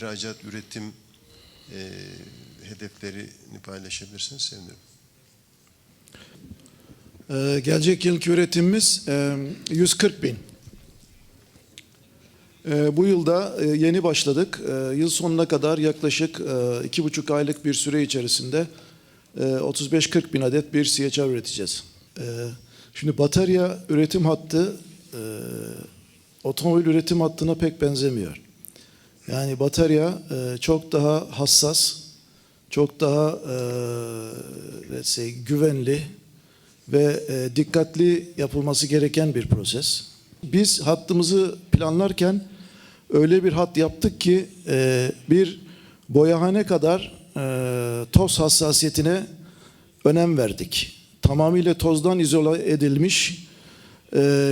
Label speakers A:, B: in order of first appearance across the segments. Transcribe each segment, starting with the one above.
A: ihracat, üretim e, hedeflerini paylaşabilirsiniz sevinirim.
B: Ee, gelecek yılki üretimimiz e, 140 bin. Ee, bu yılda e, yeni başladık. Ee, yıl sonuna kadar yaklaşık e, iki buçuk aylık bir süre içerisinde e, 35-40 bin adet bir CHR üreteceğiz. Ee, şimdi batarya üretim hattı e, otomobil üretim hattına pek benzemiyor. Yani batarya e, çok daha hassas, çok daha e, güvenli ve e, dikkatli yapılması gereken bir proses. Biz hattımızı planlarken öyle bir hat yaptık ki bir boyahane kadar toz hassasiyetine önem verdik. Tamamıyla tozdan izole edilmiş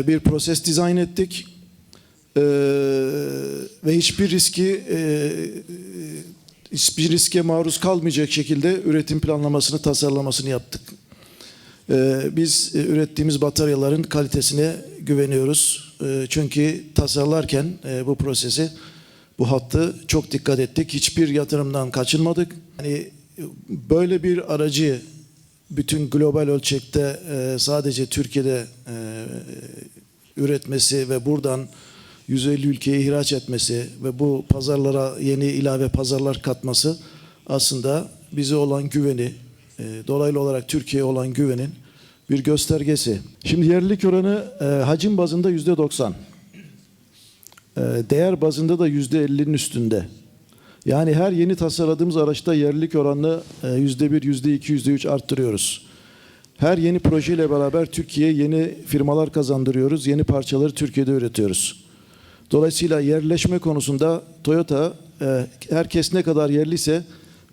B: bir proses dizayn ettik. E, ve hiçbir riski e, hiçbir riske maruz kalmayacak şekilde üretim planlamasını tasarlamasını yaptık. Ee, Biz e, ürettiğimiz bataryaların kalitesine güveniyoruz. Ee, Çünkü tasarlarken e, bu prosesi, bu hattı çok dikkat ettik. Hiçbir yatırımdan kaçınmadık. Yani e, böyle bir aracı bütün global ölçekte e, sadece Türkiye'de e, üretmesi ve buradan 150 ülkeye ihraç etmesi ve bu pazarlara yeni ilave pazarlar katması aslında bize olan güveni, e, dolaylı olarak Türkiye'ye olan güvenin bir göstergesi. Şimdi yerlilik oranı e, hacim bazında yüzde 90. E, değer bazında da yüzde 50'nin üstünde. Yani her yeni tasarladığımız araçta yerlilik oranını e, yüzde bir, yüzde iki, yüzde üç arttırıyoruz. Her yeni projeyle beraber Türkiye'ye yeni firmalar kazandırıyoruz. Yeni parçaları Türkiye'de üretiyoruz. Dolayısıyla yerleşme konusunda Toyota e, herkes ne kadar yerliyse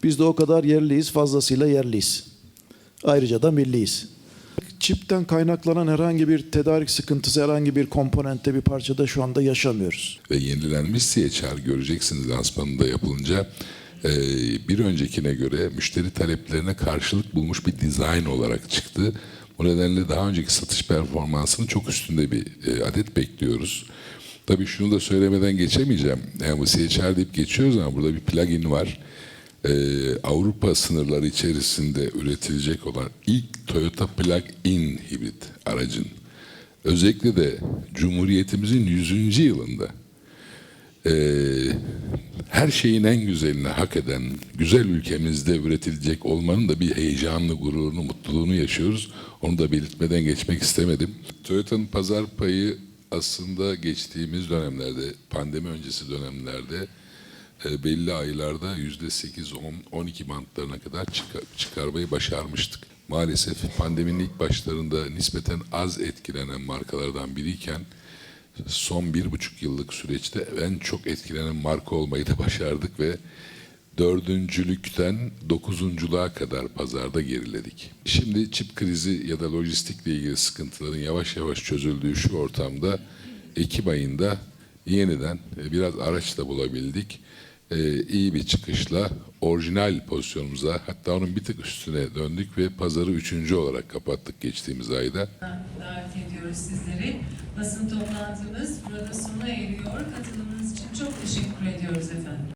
B: biz de o kadar yerliyiz, fazlasıyla yerliyiz. Ayrıca da milliyiz. Çipten kaynaklanan herhangi bir tedarik sıkıntısı, herhangi bir komponentte bir parçada şu anda yaşamıyoruz.
C: ve yenilenmiş CHR göreceksiniz lansmanında yapılınca e, bir öncekine göre müşteri taleplerine karşılık bulmuş bir dizayn olarak çıktı. Bu nedenle daha önceki satış performansının çok üstünde bir e, adet bekliyoruz. Tabii şunu da söylemeden geçemeyeceğim. Yani CHR deyip geçiyoruz ama burada bir plugin var. Ee, Avrupa sınırları içerisinde üretilecek olan ilk Toyota plug-in hibrit aracın özellikle de Cumhuriyetimizin 100. yılında ee, her şeyin en güzelini hak eden güzel ülkemizde üretilecek olmanın da bir heyecanlı, gururunu, mutluluğunu yaşıyoruz. Onu da belirtmeden geçmek istemedim. Toyota'nın pazar payı aslında geçtiğimiz dönemlerde, pandemi öncesi dönemlerde e, belli aylarda yüzde 8, 10, 12 bantlarına kadar çıkar- çıkarmayı başarmıştık. Maalesef pandeminin ilk başlarında nispeten az etkilenen markalardan biriyken son bir buçuk yıllık süreçte en çok etkilenen marka olmayı da başardık ve dördüncülükten dokuzunculuğa kadar pazarda geriledik. Şimdi çip krizi ya da lojistikle ilgili sıkıntıların yavaş yavaş çözüldüğü şu ortamda Ekim ayında yeniden e, biraz araç da bulabildik. Ee, iyi bir çıkışla orijinal pozisyonumuza hatta onun bir tık üstüne döndük ve pazarı üçüncü olarak kapattık geçtiğimiz ayda.
D: davet ediyoruz sizleri. Basın toplantımız burada sona eriyor. Katılımınız için çok teşekkür ediyoruz efendim.